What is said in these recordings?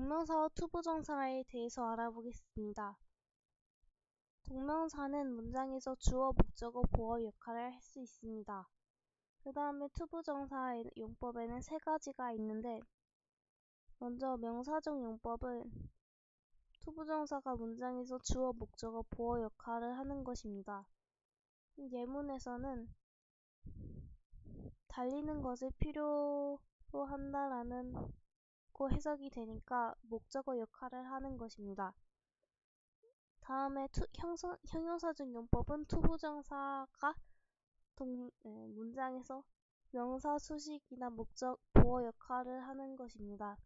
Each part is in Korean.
동명사와 투부정사에 대해서 알아보겠습니다. 동명사는 문장에서 주어, 목적어, 보어 역할을 할 수 있습니다. 그 다음에 투부정사 용법에는 세 가지가 있는데 먼저 명사적 용법은 투부정사가 문장에서 주어, 목적어, 보어 역할을 하는 것입니다. 예문에서는 달리는 것을 필요로 한다라는 고 해석이 되니까 목적어 역할을 하는 것입니다. 다음에 투, 형사, 형용사적 용법은 투부정사가 동, 에, 문장에서 명사 수식이나 목적 보어 역할을 하는 것입니다.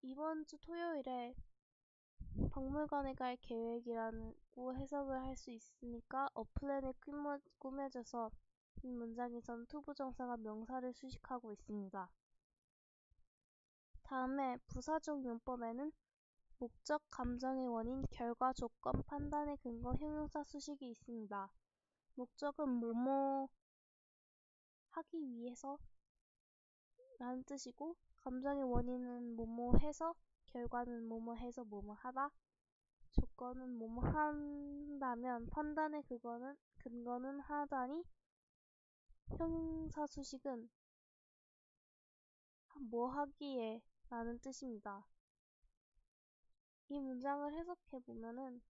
이번 주 토요일에 박물관에 갈 계획이라고 해석을 할 수 있으니까 어플랜에 꾸며, 꾸며져서 이 문장에선 투부정사가 명사를 수식하고 있습니다. 다음에 부사적 용법에는 목적, 감정의 원인, 결과, 조건, 판단의 근거, 형용사 수식이 있습니다. 목적은 뭐뭐 하기 위해서 라는 뜻이고 감정의 원인은 뭐뭐 해서 결과는 뭐뭐 해서 뭐뭐 하다 조건은 뭐뭐 한다면 판단의 그거는 근거는 하다니 형용사 수식은 뭐 하기에 라는 뜻입니다. 이 문장을 해석해 보면은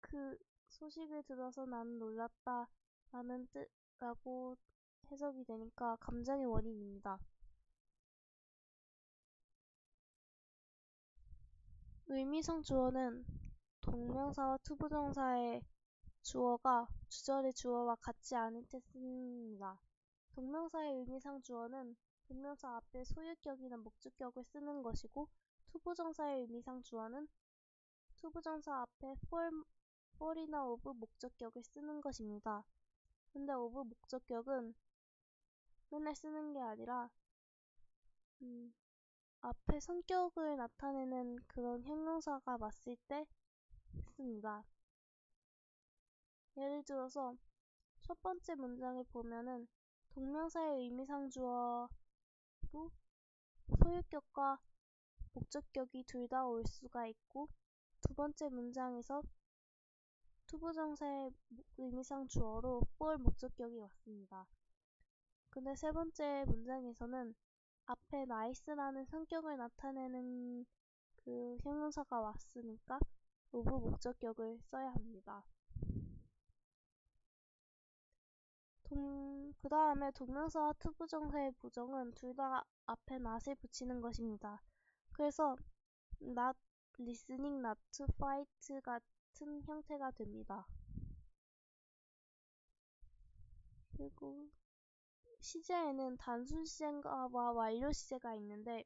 그 소식을 들어서 나는 놀랐다 라는 뜻라고 해석이 되니까 감정의 원인입니다. 의미상 주어는 동명사와 투부정사의 주어가 주절의 주어와 같지 않을 때 씁니다. 동명사의 의미상 주어는 동명사 앞에 소유격이나 목적격을 쓰는 것이고 투부정사의 의미상 주어는 투부정사 앞에 for, for이나 of 목적격을 쓰는 것입니다. 근데 of 목적격은 맨날 쓰는 게 아니라 음, 앞에 성격을 나타내는 그런 형용사가 맞을 때 씁니다. 예를 들어서 첫 번째 문장을 보면은 동명사의 의미상 주어 로 소유격과 목적격이 둘 다 올 수가 있고 두 번째 문장에서 투부정사의 의미상 주어로 for 목적격이 왔습니다. 근데 세 번째 문장에서는 앞에 nice라는 성격을 나타내는 그 형용사가 왔으니까 of 목적격을 써야 합니다. 그 다음에 동명사 와 투부 정사의 부정은 둘 다 앞에 not을 붙이는 것입니다. 그래서 not listening, not to fight 같은 형태가 됩니다. 그리고 시제에는 단순 시제와 완료 시제가 있는데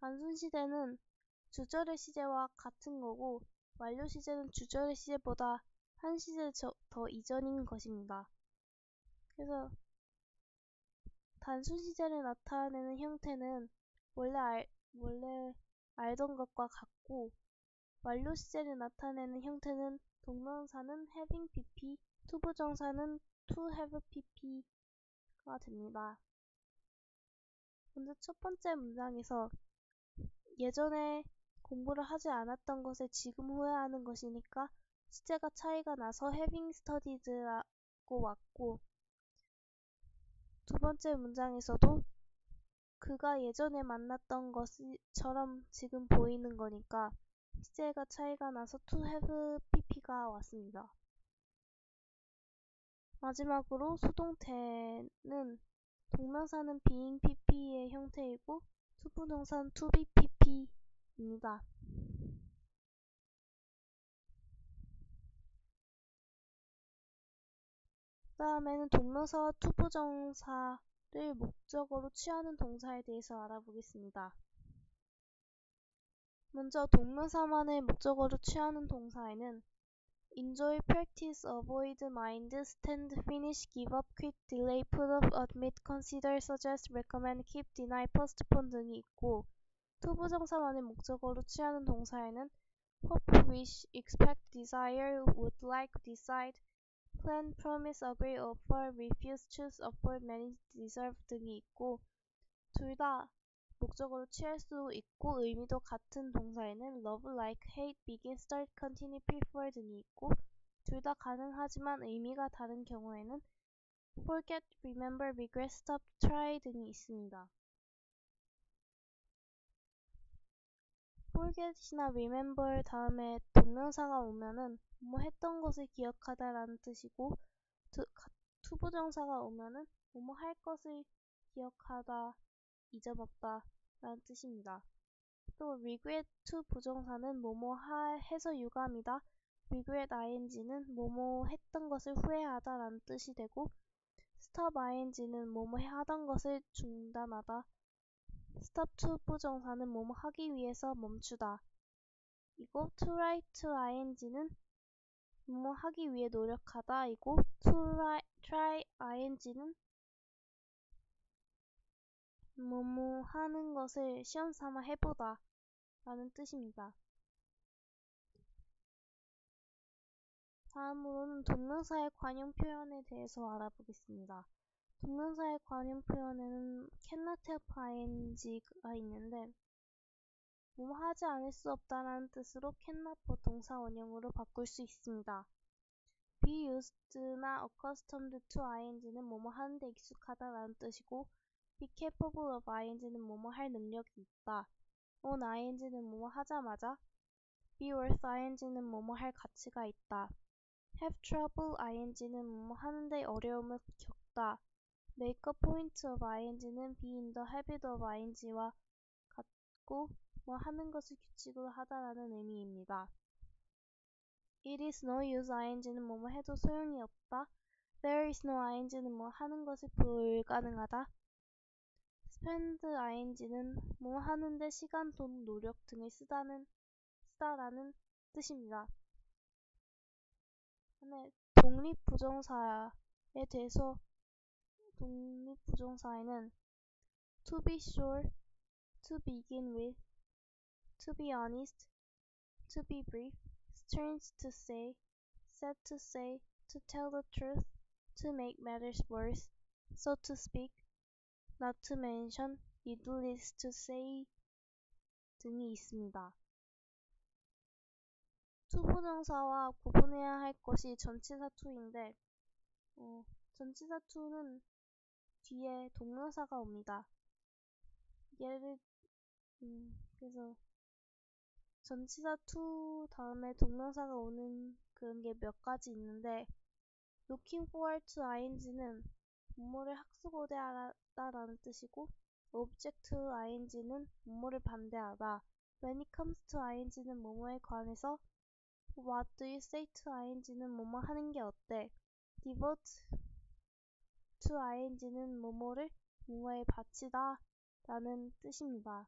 단순 시제는 주절의 시제와 같은 거고 완료 시제는 주절의 시제보다 한 시제 더 이전인 것입니다. 그래서 단순 시제를 나타내는 형태는 원래 알, 원래 알던 것과 같고 완료 시제를 나타내는 형태는 동명사는 having pp, 투부정사는 to have pp가 됩니다. 먼저 첫 번째 문장에서 예전에 공부를 하지 않았던 것을 지금 후회하는 것이니까 시제가 차이가 나서 having studied라고 왔고 두 번째 문장에서도 그가 예전에 만났던 것처럼 지금 보이는 거니까 시제가 차이가 나서 to have pp가 왔습니다. 마지막으로 수동태는 동명사는 being pp의 형태이고 투부동사는 to be pp입니다. 다음에는 동명사와 투부정사를 목적으로 취하는 동사에 대해서 알아보겠습니다. 먼저 동명사만을 목적어로 취하는 동사에는 enjoy, practice, avoid, mind, stand, finish, give up, quit, delay, put off, admit, consider, suggest, recommend, keep, deny, postpone 등이 있고 투부정사만을 목적어로 취하는 동사에는 hope, wish, expect, desire, would like, decide, plan, promise, agree, offer, refuse, choose, afford, manage, deserve 등이 있고 둘 다 목적어로 취할 수 있고 의미도 같은 동사에는 love, like, hate, begin, start, continue, prefer 등이 있고 둘 다 가능하지만 의미가 다른 경우에는 forget, remember, regret, stop, try 등이 있습니다. Forget이나 remember 다음에 동명사가 오면은 뭐 했던 것을 기억하다 라는 뜻이고 두, 투부정사가 오면은 뭐뭐 할 것을 기억하다, 잊어먹다 라는 뜻입니다. 또 regret to 부정사는 뭐뭐 하, 해서 유감이다. regret ing는 뭐뭐 했던 것을 후회하다 라는 뜻이 되고 stop ing는 뭐뭐 하던 것을 중단하다. To 부정사는 뭐뭐 하기 위해서 멈추다. 이고 to write to ing는 뭐뭐 하기 위해 노력하다 이고 to try ing는 뭐뭐 하는 것을 시험 삼아 해보다 라는 뜻입니다. 다음으로는 동명사의 관용 표현에 대해서 알아보겠습니다. 동명사의 관용 표현에는 ing가 있는데 뭐뭐 하지 않을 수 없다라는 뜻으로 cannot 동사 원형으로 바꿀 수 있습니다. be used나 accustomed to ing는 뭐뭐 하는데 익숙하다라는 뜻이고 be capable of ing는 뭐뭐 할 능력이 있다. on ing는 뭐뭐 하자마자 be worth ing는 뭐뭐 할 가치가 있다. have trouble ing는 뭐뭐 하는데 어려움을 겪다. A point of ing는 be in the habit of ing와 같고 뭐 하는 것을 규칙으로 하다라는 의미입니다. It is no use ing는 뭐뭐 해도 소용이 없다. There is no ing는 뭐 하는 것이 불가능하다. spend ing는 뭐 하는데 시간, 돈, 노력 등을 쓰다는 쓰다라는 뜻입니다. 네, 독립 부정사에 대해서 독립 부정사에는 to be sure, to begin with, to be honest, to be brief, strange to say, sad to say, to tell the truth, to make matters worse, so to speak, not to mention, needless to say 등이 있습니다. 투부정사와 구분해야 할 것이 전치사 투인데 어, 전치사 투는 뒤에 동명사가 옵니다. 예를 음, 그래서 전치사 투 다음에 동명사가 오는 그런 게 몇 가지 있는데 looking forward to ing는 뭐뭐를 학수고대하다라는 뜻이고 object to ing는 뭐뭐를 반대하다 when it comes to ing는 뭐뭐에 관해서 what do you say to ing는 뭐뭐 하는 게 어때 devote to ing는 뭐뭐를 뭐뭐에 바치다 라는 뜻입니다.